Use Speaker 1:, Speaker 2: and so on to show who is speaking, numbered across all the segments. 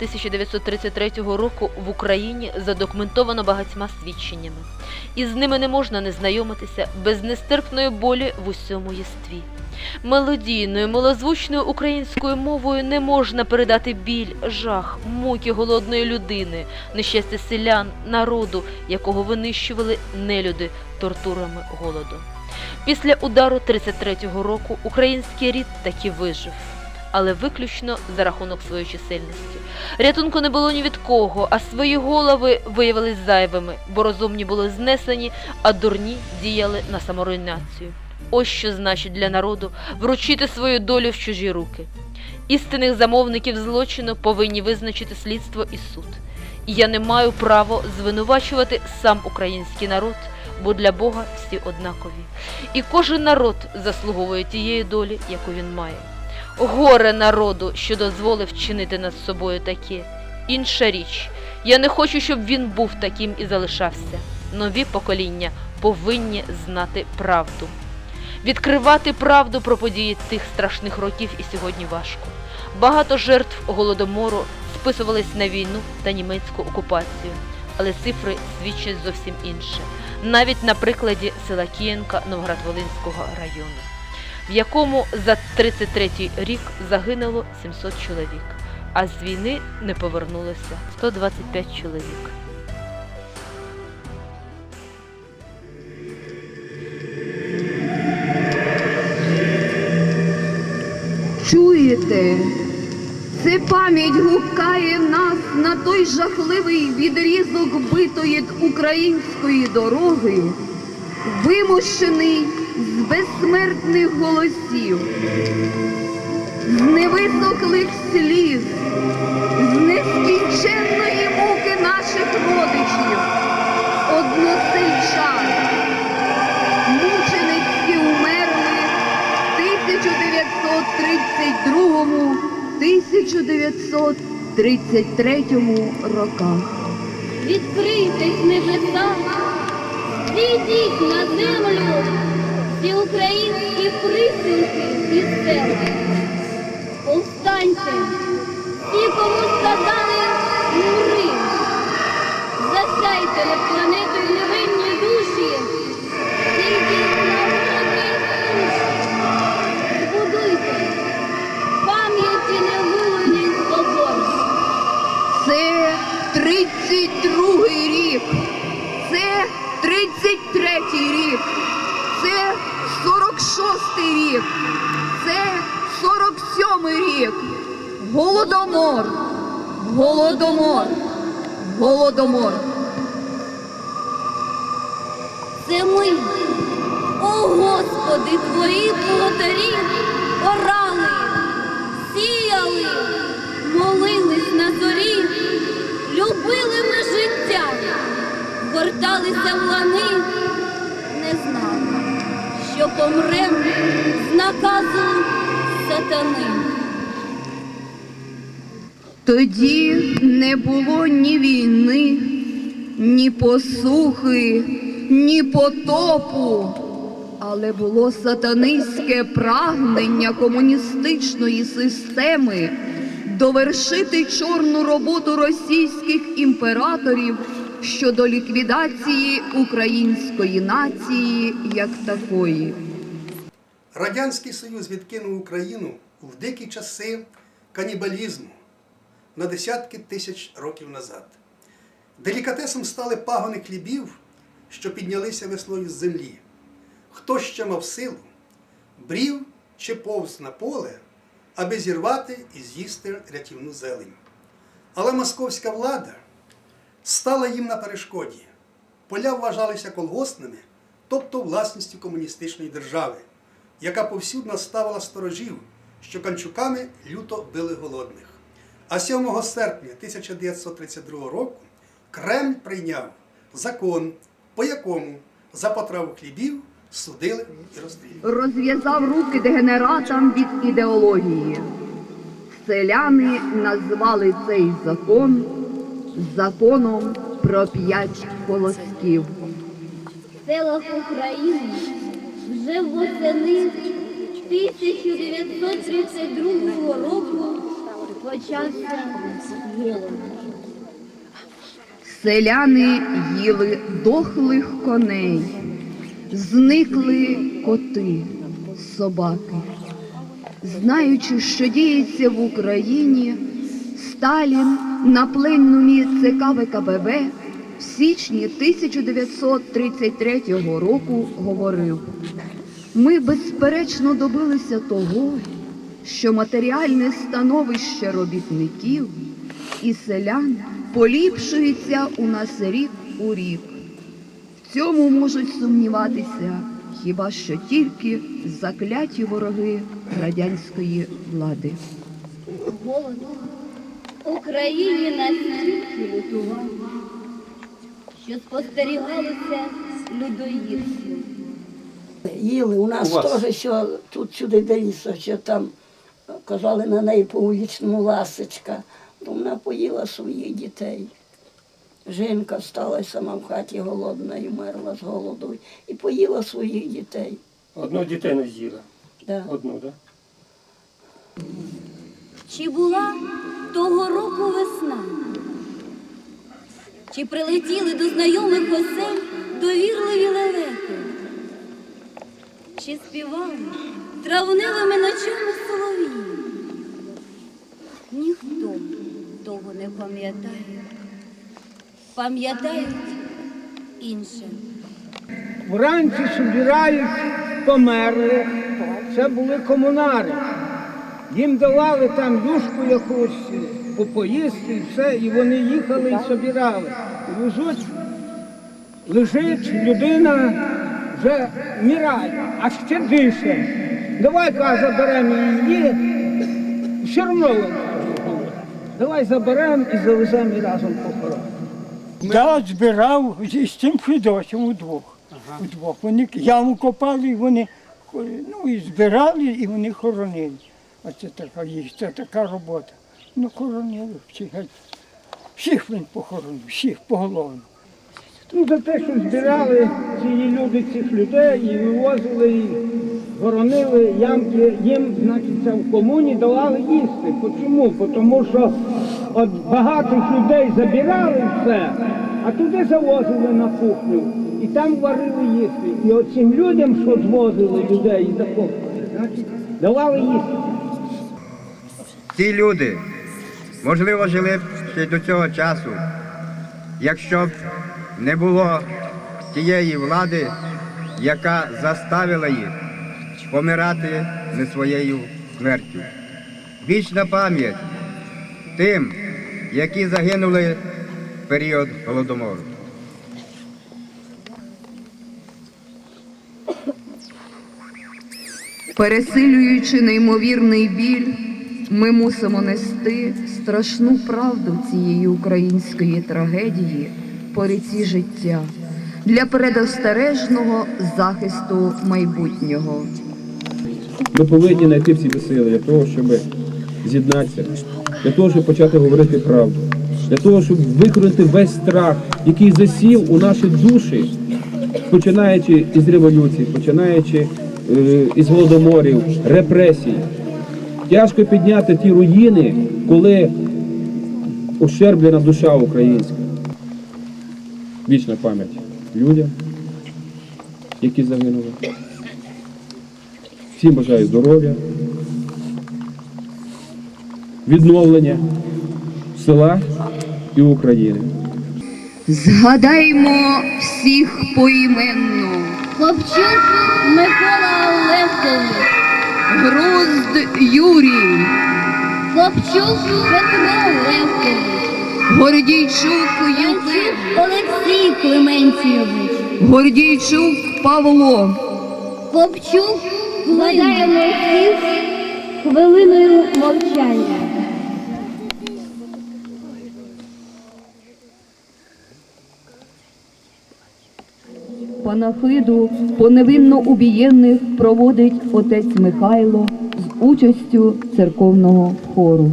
Speaker 1: Голод 1933 року в Україні задокументовано багатьма свідченнями, і з ними не можна не знайомитися без нестерпної болі в усьому єстві. Мелодійною, милозвучною українською мовою не можна передати біль, жах, муки голодної людини, нещастя селян, народу, якого винищували нелюди тортурами голоду. Після удару 33-го року український рід таки вижив, але виключно за рахунок своєї чисельності. Рятунку не було ні від кого, а свої голови виявились зайвими, бо розумні були знесені, а дурні діяли на саморуйнацію. Ось що значить для народу вручити свою долю в чужі руки. Істинних замовників злочину повинні визначити слідство і суд. І я не маю права звинувачувати сам український народ, бо для Бога всі однакові. І кожен народ заслуговує тієї долі, яку він має. Горе народу, що дозволив чинити над собою таке. Інша річ, я не хочу, щоб він був таким і залишався. Нові покоління повинні знати правду. Відкривати правду про події тих страшних років і сьогодні важко. Багато жертв голодомору списувались на війну та німецьку окупацію, але цифри свідчать зовсім інше. Навіть на прикладі села Кієнка Новгород-Волинського району, в якому за 33 рік загинуло 700 чоловік, а з війни не повернулося 125 чоловік.
Speaker 2: Чуєте? Це пам'ять гукає нас на той жахливий відрізок битої української дороги, вимушений з безсмертних голосів, з невисохлих сліз, з нескінченної муки наших родичів, односельчан. Мученицьки умерли в 1932-1933 роках.
Speaker 3: Відкрийтесь небеса, зійдіть на землю всі українські присілки і села. Повстаньте, всі, кому сказали мури, засяйте над
Speaker 2: 47-й рік. Голодомор, голодомор, голодомор.
Speaker 3: Це ми, о Господи, твої плотарі орали, сіяли, молились на зорі, любили ми життя, горталися в лани, не знали, що помрем з наказу сатани.
Speaker 2: Тоді не було ні війни, ні посухи, ні потопу, але було сатанинське прагнення комуністичної системи довершити чорну роботу російських імператорів щодо ліквідації української нації як такої.
Speaker 4: Радянський Союз відкинув Україну в дикі часи канібалізму на десятки тисяч років назад. Делікатесом стали пагони хлібів, що піднялися весною з землі. Хто ще мав силу, брів чи повз на поле, аби зірвати і з'їсти рятівну зелень. Але московська влада стала їм на перешкоді. Поля вважалися колгоспними, тобто власністю комуністичної держави, яка повсюдно ставила сторожів, що канчуками люто били голодних. А 7 серпня 1932 року Кремль прийняв закон, по якому за потраву хлібів судили і розстрілювали.
Speaker 2: розв'язав руки дегенератам від ідеології. Селяни назвали цей закон законом про п'ять колосків.
Speaker 3: В селах України вже восени 1932 року почався голод.
Speaker 2: Селяни їли дохлих коней, зникли коти, собаки. Знаючи, що діється в Україні, Сталін на пленумі ЦК ВКПБ в січні 1933 року говорив: ми безперечно добилися того, що матеріальне становище робітників і селян поліпшується у нас рік у рік. В цьому можуть сумніватися хіба що тільки закляті вороги радянської влади.
Speaker 3: Голод Україні настільки лютував, що спостерігалося людоїдство.
Speaker 5: Їли у нас
Speaker 6: У
Speaker 5: теж, що тут сюди дивіться, що там казали на неї по вуличному ласочка, то вона поїла своїх дітей. Жінка сталася сама в хаті голодна і вмерла з голоду. І поїла своїх дітей.
Speaker 6: Одну дитину з'їла.
Speaker 5: Да.
Speaker 6: Одну, так?
Speaker 3: Чи була того року весна? Чи прилетіли до знайомих осель довірливі лелеки? Чи співали травневими ночами солов'ї? Ніхто того не пам'ятає. Пам'ятають інше.
Speaker 7: Вранці собирають померли. Це були комунари. Їм давали там юшку якусь, попоїсти і все, і вони їхали і собирали. Везуть, лежить людина, вже вмирає, а ще дише. Давай каже, заберемо її, все одно. Давай заберемо і завеземо і разом похоронимо.
Speaker 8: Я збирав зі з цим Федосом удвох. удвох. Вони яму копали, і вони ну, і збирали, і вони хоронили. Оце така їх, це така робота. Ну, хоронили всіх. Всіх він похоронив, всіх поголовно.
Speaker 7: Ну, за те, що збирали ці люди цих людей і вивозили, і хоронили ямки, їм, значить, це в комуні давали їсти. Чому? Тому що от багатих людей забирали все, а туди завозили на кухню. І там варили їсти. І от цим людям, що звозили людей і закопували, значить, давали їсти.
Speaker 9: Ці люди, можливо, жили б ще до цього часу, якщо не було тієї влади, яка заставила їх помирати не своєю смертю. Вічна пам'ять тим, які загинули в період голодомору.
Speaker 2: Пересилюючи неймовірний біль, ми мусимо нести страшну правду цієї української трагедії по життя для предостережного захисту майбутнього.
Speaker 10: Ми повинні знайти всі сили для того, щоб з'єднатися, для того, щоб почати говорити правду, для того, щоб викорити весь страх, який засів у наші душі, починаючи із революції, починаючи е, із голодоморів, репресій. Тяжко підняти ті руїни, коли ущерблена душа українська. Вічна пам'ять людям, які загинули. Всім бажаю здоров'я, відновлення села і України.
Speaker 2: Згадаймо всіх поіменно.
Speaker 3: Хлопчук Микола Левкович,
Speaker 2: Грузд Юрій,
Speaker 3: Хлопчук Петро Левкович,
Speaker 2: Гордійчук Юхим,
Speaker 3: Олексій Клементійович,
Speaker 2: Гордійчук Павло,
Speaker 3: Хлопчук вкладаємо всіх хвилиною мовчання.
Speaker 2: Панахиду по невинно убієнних проводить отець Михайло з участю церковного хору.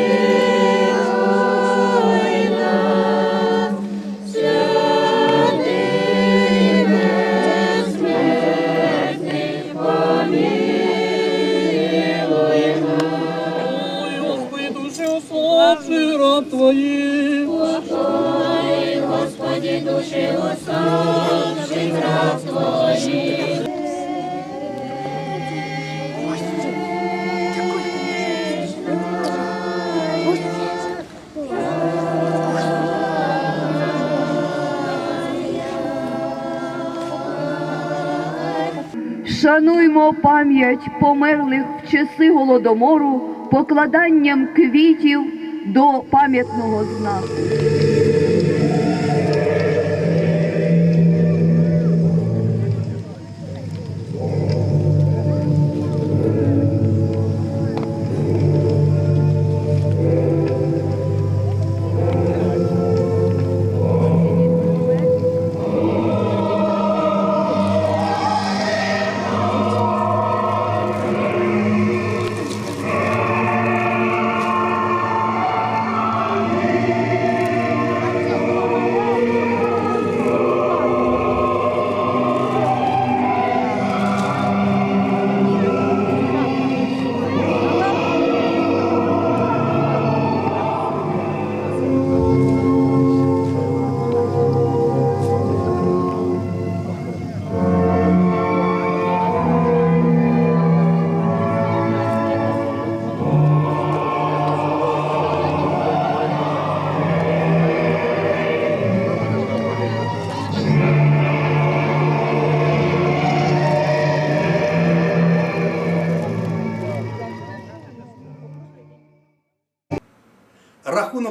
Speaker 2: Шануймо пам'ять померлих в часи голодомору покладанням квітів до пам'ятного знаку.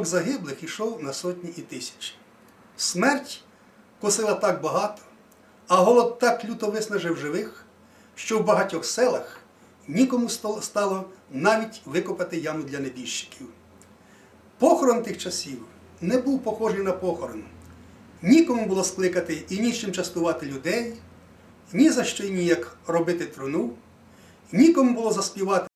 Speaker 4: Рахунок загиблих ішов на сотні і тисячі. Смерть косила так багато, а голод так люто виснажив живих, що в багатьох селах нікому стало- навіть викопати яму для небіжчиків. Похорон тих часів не був похожий на похорон. Нікому було скликати і нічим частувати людей, ні за що й ніяк робити труну, нікому було заспівати